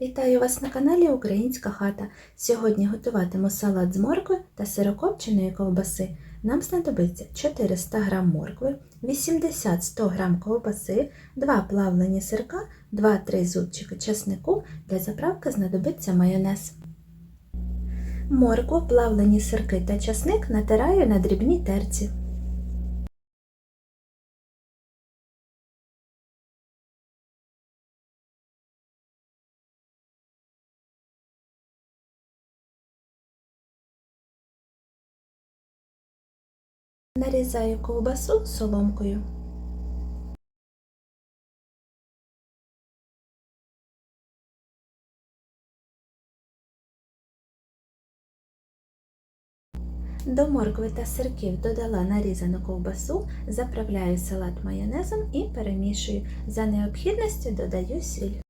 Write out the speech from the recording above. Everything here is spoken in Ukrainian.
Вітаю вас на каналі Українська хата. Сьогодні готуватиму салат з моркви та сирокопченої ковбаси. Нам знадобиться 400 г моркви, 80-100 г ковбаси, 2 плавлені сирка, 2-3 зубчики чеснику. Для заправки знадобиться майонез. Моркву, плавлені сирки та чесник натираю на дрібній терці. Нарізаю ковбасу соломкою. До моркви та сирків додала нарізану ковбасу, заправляю салат майонезом і перемішую. За необхідності додаю сіль.